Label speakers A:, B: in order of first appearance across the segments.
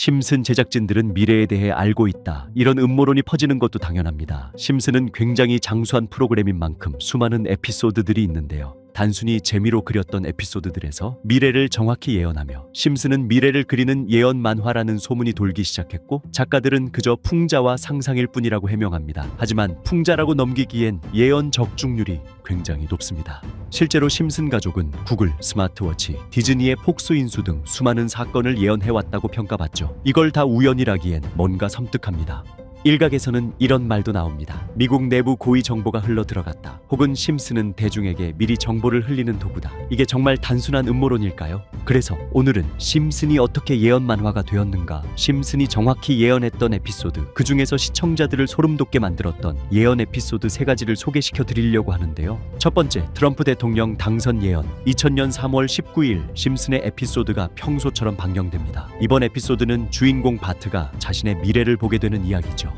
A: 심슨 제작진들은 미래에 대해 알고 있다. 이런 음모론이 퍼지는 것도 당연합니다. 심슨은 굉장히 장수한 프로그램인 만큼 수많은 에피소드들이 있는데요. 단순히 재미로 그렸던 에피소드들에서 미래를 정확히 예언하며 심슨은 미래를 그리는 예언 만화라는 소문이 돌기 시작했고 작가들은 그저 풍자와 상상일 뿐이라고 해명합니다. 하지만 풍자라고 넘기기엔 예언 적중률이 굉장히 높습니다. 실제로 심슨 가족은 구글, 스마트워치, 디즈니의 폭스 인수 등 수많은 사건을 예언해왔다고 평가받죠. 이걸 다 우연이라기엔 뭔가 섬뜩합니다. 일각에서는 이런 말도 나옵니다. 미국 내부 고위 정보가 흘러 들어갔다. 혹은 심슨은 대중에게 미리 정보를 흘리는 도구다. 이게 정말 단순한 음모론일까요? 그래서 오늘은 심슨이 어떻게 예언 만화가 되었는가? 심슨이 정확히 예언했던 에피소드, 그 중에서 시청자들을 소름 돋게 만들었던 예언 에피소드 세 가지를 소개시켜 드리려고 하는데요. 첫 번째, 트럼프 대통령 당선 예언. 2000년 3월 19일 심슨의 에피소드가 평소처럼 방영됩니다. 이번 에피소드는 주인공 바트가 자신의 미래를 보게 되는 이야기죠.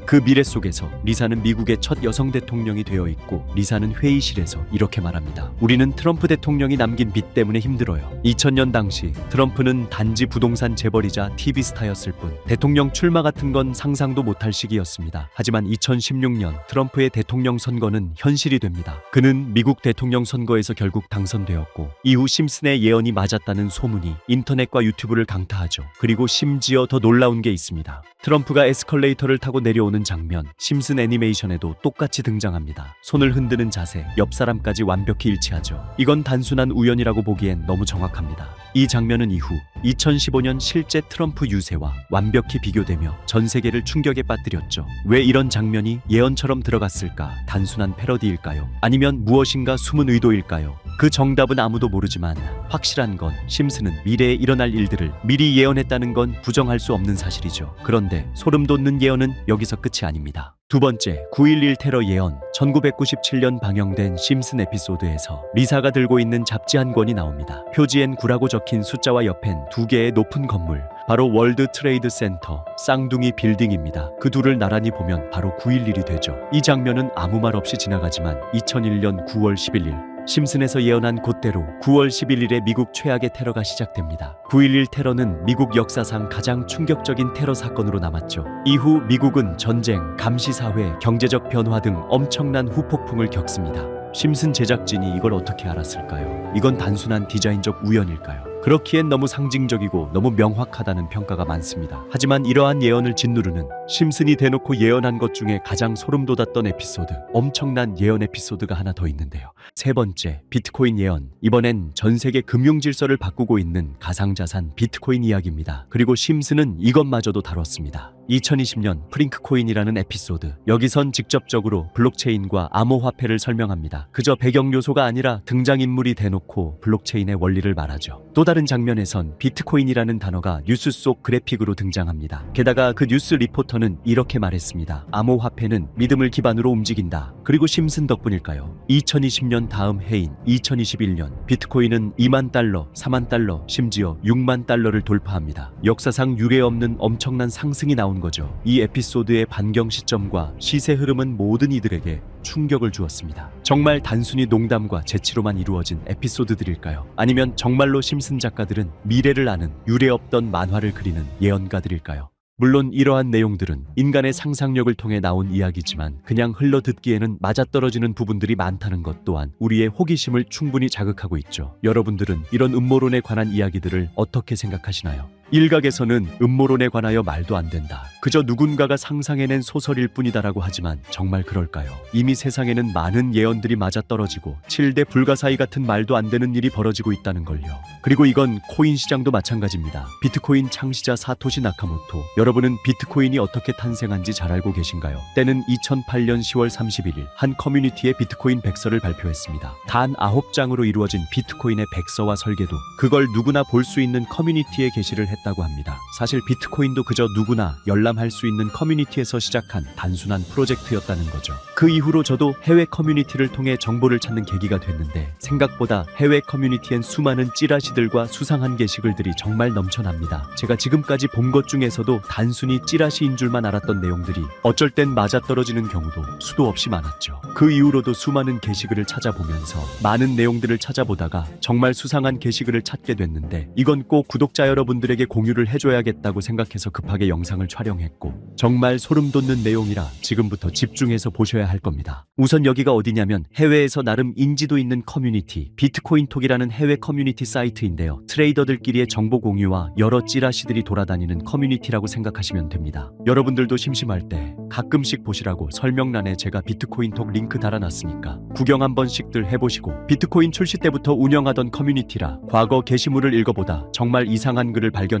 A: 그 미래 속에서 리사는 미국의 첫 여성 대통령이 되어 있고 리사는 회의실에서 이렇게 말합니다. 우리는 트럼프 대통령이 남긴 빚 때문에 힘들어요. 2000년 당시 트럼프는 단지 부동산 재벌이자 TV 스타였을 뿐 대통령 출마 같은 건 상상도 못할 시기였습니다. 하지만 2016년 트럼프의 대통령 선거는 현실이 됩니다. 그는 미국 대통령 선거에서 결국 당선되었고 이후 심슨의 예언이 맞았다는 소문이 인터넷과 유튜브를 강타하죠. 그리고 심지어 더 놀라운 게 있습니다. 트럼프가 에스컬레이터를 타고 내려오는 장면, 심슨 애니메이션에도 똑같이 등장합니다. 손을 흔드는 자세, 옆 사람까지 완벽히 일치하죠. 이건 단순한 우연이라고 보기엔 너무 정확합니다. 이 장면은 이후 2015년 실제 트럼프 유세와 완벽히 비교되며 전 세계를 충격에 빠뜨렸죠. 왜 이런 장면이 예언처럼 들어갔을까? 단순한 패러디일까요? 아니면 무엇인가 숨은 의도일까요? 그 정답은 아무도 모르지만 확실한 건 심슨은 미래에 일어날 일들을 미리 예언했다는 건 부정할 수 없는 사실이죠. 그런데 소름 돋는 예언은 여기서 끝이 아닙니다. 두 번째, 9.11 테러 예언. 1997년 방영된 심슨 에피소드에서 리사가 들고 있는 잡지 한 권이 나옵니다. 표지엔 9라고 적힌 숫자와 옆엔 두 개의 높은 건물. 바로 월드 트레이드 센터, 쌍둥이 빌딩입니다. 그 둘을 나란히 보면 바로 9.11이 되죠. 이 장면은 아무 말 없이 지나가지만 2001년 9월 11일 심슨에서 예언한 그대로 9월 11일에 미국 최악의 테러가 시작됩니다. 9.11 테러는 미국 역사상 가장 충격적인 테러 사건으로 남았죠. 이후 미국은 전쟁, 감시사회, 경제적 변화 등 엄청난 후폭풍을 겪습니다. 심슨 제작진이 이걸 어떻게 알았을까요? 이건 단순한 디자인적 우연일까요? 그렇기엔 너무 상징적이고 너무 명확하다는 평가가 많습니다. 하지만 이러한 예언을 짓누르는 심슨이 대놓고 예언한 것 중에 가장 소름 돋았던 에피소드, 엄청난 예언 에피소드가 하나 더 있는데요. 세 번째, 비트코인 예언. 이번엔 전 세계 금융 질서를 바꾸고 있는 가상자산 비트코인 이야기입니다. 그리고 심슨은 이것마저도 다뤘습니다. 2020년 프링크코인이라는 에피소드. 여기선 직접적으로 블록체인과 암호화폐를 설명합니다. 그저 배경 요소가 아니라 등장인물이 대놓고 블록체인의 원리를 말하죠. 또 다른 장면에선 비트코인이라는 단어가 뉴스 속 그래픽으로 등장합니다. 게다가 그 뉴스 리포터는 이렇게 말했습니다. 암호화폐는 믿음을 기반으로 움직인다. 그리고 심슨 덕분일까요? 2020년 다음 해인 2021년 비트코인은 2만 달러, 4만 달러, 심지어 6만 달러를 돌파합니다. 역사상 유례 없는 엄청난 상승이 나온 거죠. 이 에피소드의 반경 시점과 시세 흐름은 모든 이들에게 충격을 주었습니다. 정말 단순히 농담과 재치로만 이루어진 에피소드들일까요? 아니면 정말로 심슨 작가들은 미래를 아는 유례 없던 만화를 그리는 예언가들일까요? 물론 이러한 내용들은 인간의 상상력을 통해 나온 이야기지만 그냥 흘러 듣기에는 맞아떨어지는 부분들이 많다는 것 또한 우리의 호기심을 충분히 자극하고 있죠. 여러분들은 이런 음모론에 관한 이야기들을 어떻게 생각하시나요? 일각에서는 음모론에 관하여 말도 안 된다. 그저 누군가가 상상해낸 소설일 뿐이다라고 하지만 정말 그럴까요? 이미 세상에는 많은 예언들이 맞아떨어지고 7대 불가사의 같은 말도 안 되는 일이 벌어지고 있다는 걸요. 그리고 이건 코인 시장도 마찬가지입니다. 비트코인 창시자 사토시 나카모토. 여러분은 비트코인이 어떻게 탄생한지 잘 알고 계신가요? 때는 2008년 10월 31일 한 커뮤니티에 비트코인 백서를 발표했습니다. 단 9장으로 이루어진 비트코인의 백서와 설계도 그걸 누구나 볼 수 있는 커뮤니티에 게시를 했다 고 합니다. 사실 비트코인도 그저 누구나 열람할 수 있는 커뮤니티에서 시작한 단순한 프로젝트였다는 거죠. 그 이후로 저도 해외 커뮤니티를 통해 정보를 찾는 계기가 됐는데 생각보다 해외 커뮤니티엔 수많은 찌라시들과 수상한 게시글들이 정말 넘쳐납니다. 제가 지금까지 본 것 중에서도 단순히 찌라시인 줄만 알았던 내용들이 어쩔 땐 맞아떨어지는 경우도 수도 없이 많았죠. 그 이후로도 수많은 게시글을 찾아보면서 많은 내용들을 찾아보다가 정말 수상한 게시글을 찾게 됐는데 이건 꼭 구독자 여러분들에게 공유를 해줘야겠다고 생각해서 급하게 영상을 촬영했고 정말 소름 돋는 내용이라 지금부터 집중해서 보셔야 할 겁니다. 우선 여기가 어디냐면 해외에서 나름 인지도 있는 커뮤니티 비트코인톡이라는 해외 커뮤니티 사이트인데요. 트레이더들끼리의 정보 공유와 여러 찌라시들이 돌아다니는 커뮤니티라고 생각하시면 됩니다. 여러분들도 심심할 때 가끔씩 보시라고 설명란에 제가 비트코인톡 링크 달아놨으니까 구경 한 번씩들 해보시고 비트코인 출시 때부터 운영하던 커뮤니티라 과거 게시물을 읽어보다 정말 이상한 글을 발견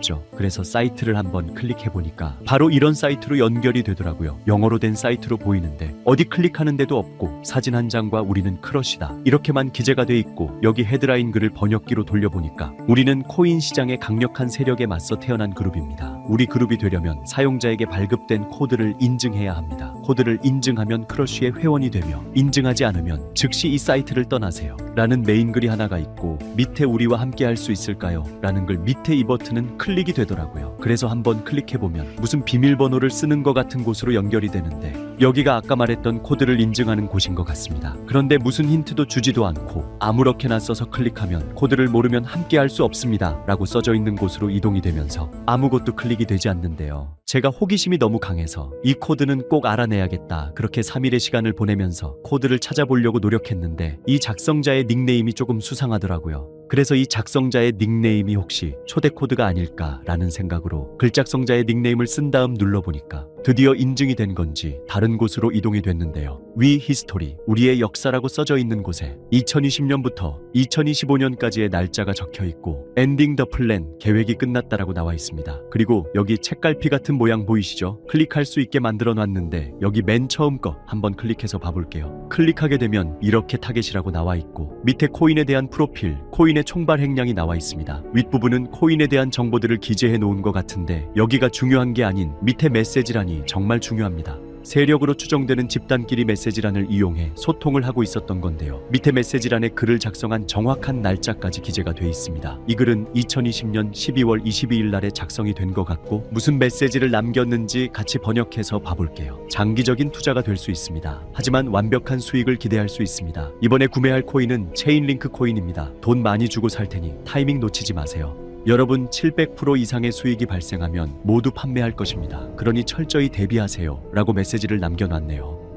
A: 죠. 그래서 사이트를 한번 클릭해 보니까 바로 이런 사이트로 연결이 되더라고요. 영어로 된 사이트로 보이는데 어디 클릭하는 데도 없고 사진 한 장과 우리는 크러쉬다 이렇게만 기재가 돼 있고 여기 헤드라인 글을 번역기로 돌려보니까 우리는 코인 시장의 강력한 세력에 맞서 태어난 그룹입니다. 우리 그룹이 되려면 사용자에게 발급된 코드를 인증해야 합니다. 코드를 인증하면 크러쉬의 회원이 되며 인증하지 않으면 즉시 이 사이트를 떠나세요. 라는 메인 글이 하나가 있고 밑에 우리와 함께 할 수 있을까요? 라는 글 밑에 이 버튼은 클릭이 되더라고요. 그래서 한번 클릭해보면 무슨 비밀번호를 쓰는 것 같은 곳으로 연결이 되는데 여기가 아까 말했던 코드를 인증하는 곳인 것 같습니다. 그런데 무슨 힌트도 주지도 않고 아무렇게나 써서 클릭하면 코드를 모르면 함께 할 수 없습니다. 라고 써져 있는 곳으로 이동이 되면서 아무것도 클릭이 되지 않는데요. 제가 호기심이 너무 강해서 이 코드는 꼭 알아내야겠다. 그렇게 3일의 시간을 보내면서 코드를 찾아보려고 노력했는데 이 작성자의 닉네임이 조금 수상하더라고요. 그래서 이 작성자의 닉네임이 혹시 초대 코드가 아닐까라는 생각으로 글작성자의 닉네임을 쓴 다음 눌러보니까 드디어 인증이 된 건지 다른 곳으로 이동이 됐는데요. 위 히스토리, 우리의 역사라고 써져 있는 곳에 2020년부터 2025년까지의 날짜가 적혀 있고 엔딩 더 플랜, 계획이 끝났다라고 나와 있습니다. 그리고 여기 책갈피 같은 모양 보이시죠? 클릭할 수 있게 만들어 놨는데 여기 맨 처음 거 한번 클릭해서 봐볼게요. 클릭하게 되면 이렇게 타겟이라고 나와 있고 밑에 코인에 대한 프로필, 코인 의 총발 행량이 나와 있습니다. 윗부분은 코인에 대한 정보들을 기재해 놓은 것 같은데 여기가 중요한 게 아닌 밑에 메시지란이 정말 중요합니다. 세력으로 추정되는 집단끼리 메시지란을 이용해 소통을 하고 있었던 건데요. 밑에 메시지란에 글을 작성한 정확한 날짜까지 기재가 돼 있습니다. 이 글은 2020년 12월 22일 날에 작성이 된 것 같고 무슨 메시지를 남겼는지 같이 번역해서 봐볼게요. 장기적인 투자가 될 수 있습니다. 하지만 완벽한 수익을 기대할 수 있습니다. 이번에 구매할 코인은 체인링크 코인입니다. 돈 많이 주고 살 테니 타이밍 놓치지 마세요. 여러분 700% 이상의 수익이 발생하면 모두 판매할 것입니다. 그러니 철저히 대비하세요. 라고 메시지를 남겨놨네요.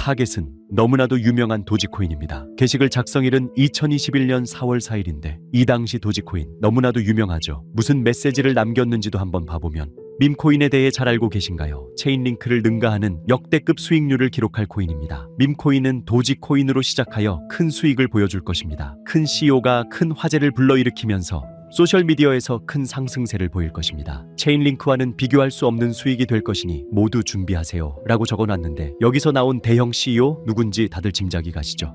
A: 타겟은 너무나도 유명한 도지코인입니다. 게시글 작성일은 2021년 4월 4일인데 이 당시 도지코인 너무나도 유명하죠. 무슨 메시지를 남겼는지도 한번 봐보면 밈코인에 대해 잘 알고 계신가요? 체인링크를 능가하는 역대급 수익률을 기록할 코인입니다. 밈코인은 도지코인으로 시작하여 큰 수익을 보여줄 것입니다. 큰 CEO가 큰 화제를 불러일으키면서 소셜미디어에서 큰 상승세를 보일 것입니다. 체인링크와는 비교할 수 없는 수익이 될 것이니 모두 준비하세요. 라고 적어놨는데 여기서 나온 대형 CEO 누군지 다들 짐작이 가시죠?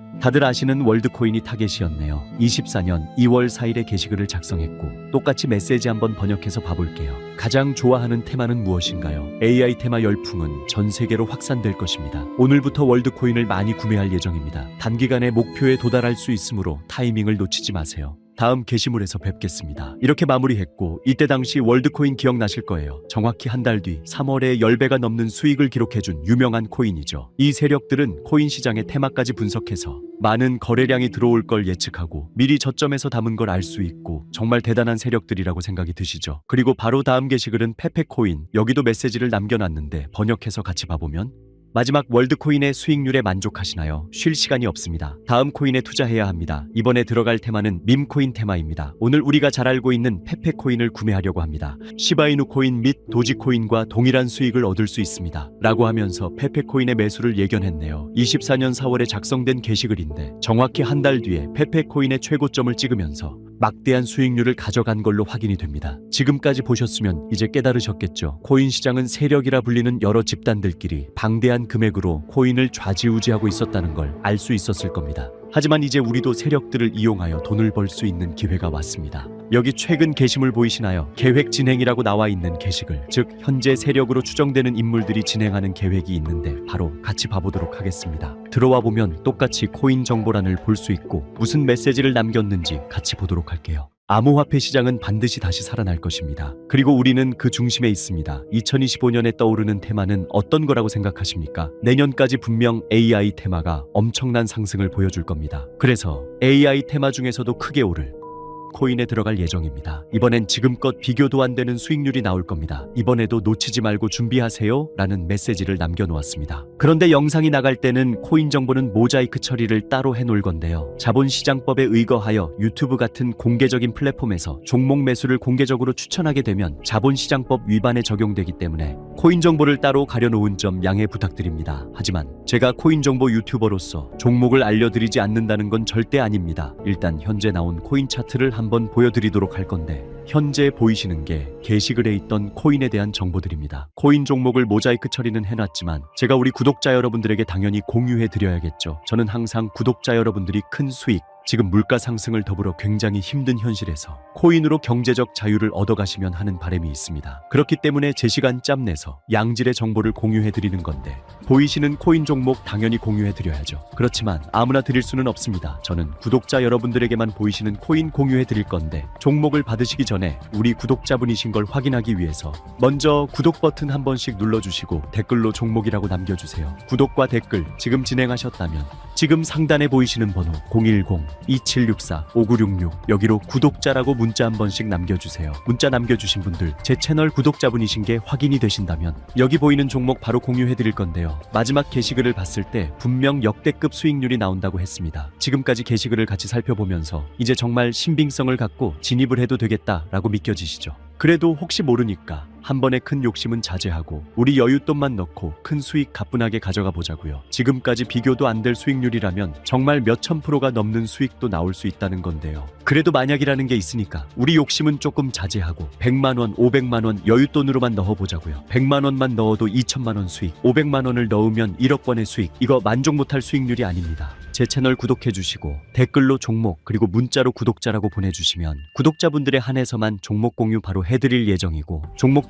A: 다들 아시는 월드코인이 타겟이었네요. 24년 2월 4일에 게시글을 작성했고 똑같이 메시지 한번 번역해서 봐볼게요. 가장 좋아하는 테마는 무엇인가요? AI 테마 열풍은 전 세계로 확산될 것입니다. 오늘부터 월드코인을 많이 구매할 예정입니다. 단기간에 목표에 도달할 수 있으므로 타이밍을 놓치지 마세요. 다음 게시물에서 뵙겠습니다. 이렇게 마무리했고 이때 당시 월드코인 기억나실 거예요. 정확히 한 달 뒤 3월에 10배가 넘는 수익을 기록해준 유명한 코인이죠. 이 세력들은 코인 시장의 테마까지 분석해서 많은 거래량이 들어올 걸 예측하고 미리 저점에서 담은 걸 알 수 있고 정말 대단한 세력들이라고 생각이 드시죠. 그리고 바로 다음 게시글은 페페코인 여기도 메시지를 남겨놨는데 번역해서 같이 봐보면 마지막 월드코인의 수익률에 만족하시나요? 쉴 시간이 없습니다. 다음 코인에 투자해야 합니다. 이번에 들어갈 테마는 밈코인 테마입니다. 오늘 우리가 잘 알고 있는 페페코인을 구매하려고 합니다. 시바이누 코인 및 도지코인과 동일한 수익을 얻을 수 있습니다. 라고 하면서 페페코인의 매수를 예견했네요. 24년 4월에 작성된 게시글인데 정확히 한 달 뒤에 페페코인의 최고점을 찍으면서 막대한 수익률을 가져간 걸로 확인이 됩니다. 지금까지 보셨으면 이제 깨달으셨겠죠. 코인 시장은 세력이라 불리는 여러 집단들끼리 방대한 금액으로 코인을 좌지우지하고 있었다는 걸 알 수 있었을 겁니다. 하지만 이제 우리도 세력들을 이용하여 돈을 벌 수 있는 기회가 왔습니다. 여기 최근 게시물 보이시나요? 계획 진행이라고 나와 있는 게시글, 즉 현재 세력으로 추정되는 인물들이 진행하는 계획이 있는데 바로 같이 봐보도록 하겠습니다. 들어와 보면 똑같이 코인 정보란을 볼 수 있고 무슨 메시지를 남겼는지 같이 보도록 할게요. 암호화폐 시장은 반드시 다시 살아날 것입니다. 그리고 우리는 그 중심에 있습니다. 2025년에 떠오르는 테마는 어떤 거라고 생각하십니까? 내년까지 분명 AI 테마가 엄청난 상승을 보여줄 겁니다. 그래서 AI 테마 중에서도 크게 오를 코인에 들어갈 예정입니다. 이번엔 지금껏 비교도 안 되는 수익률이 나올 겁니다. 이번에도 놓치지 말고 준비하세요. 라는 메시지를 남겨놓았습니다. 그런데 영상이 나갈 때는 코인 정보는 모자이크 처리를 따로 해놓을 건데요. 자본시장법에 의거하여 유튜브 같은 공개적인 플랫폼에서 종목 매수를 공개적으로 추천하게 되면 자본시장법 위반에 적용되기 때문에 코인 정보를 따로 가려놓은 점 양해 부탁드립니다. 하지만 제가 코인 정보 유튜버로서 종목을 알려드리지 않는다는 건 절대 아닙니다. 일단 현재 나온 코인 차트를 한번 보여드리도록 할 건데 현재 보이시는 게 게시글에 있던 코인에 대한 정보들입니다. 코인 종목을 모자이크 처리는 해놨지만 제가 우리 구독자 여러분들에게 당연히 공유해 드려야겠죠. 저는 항상 구독자 여러분들이 큰 수익 지금 물가 상승을 더불어 굉장히 힘든 현실에서 코인으로 경제적 자유를 얻어가시면 하는 바람이 있습니다. 그렇기 때문에 제 시간 짬 내서 양질의 정보를 공유해 드리는 건데 보이시는 코인 종목 당연히 공유해 드려야죠. 그렇지만 아무나 드릴 수는 없습니다. 저는 구독자 여러분들에게만 보이시는 코인 공유해 드릴 건데 종목을 받으시기 전에 우리 구독자분이신 걸 확인하기 위해서 먼저 구독 버튼 한 번씩 눌러주시고 댓글로 종목이라고 남겨주세요. 구독과 댓글 지금 진행하셨다면 지금 상단에 보이시는 번호 010-2764-5966 여기로 구독자라고 문자 한 번씩 남겨주세요. 문자 남겨주신 분들 제 채널 구독자분이신 게 확인이 되신다면 여기 보이는 종목 바로 공유해 드릴 건데요. 마지막 게시글을 봤을 때 분명 역대급 수익률이 나온다고 했습니다. 지금까지 게시글을 같이 살펴보면서 이제 정말 신빙성을 갖고 진입을 해도 되겠다라고 믿겨지시죠? 그래도 혹시 모르니까 한 번에 큰 욕심은 자제하고 우리 여윳돈만 넣고 큰 수익 가뿐하게 가져가 보자고요. 지금까지 비교도 안 될 수익률이라면 정말 몇천 프로가 넘는 수익도 나올 수 있다는 건데요. 그래도 만약이라는 게 있으니까 우리 욕심은 조금 자제하고 100만 원, 500만 원 여윳돈으로만 넣어 보자고요. 100만 원만 넣어도 2천만 원 수익, 500만 원을 넣으면 1억 원의 수익. 이거 만족 못할 수익률이 아닙니다. 제 채널 구독해 주시고 댓글로 종목 그리고 문자로 구독자라고 보내 주시면 구독자분들에 한해서만 종목 공유 바로 해 드릴 예정이고 종목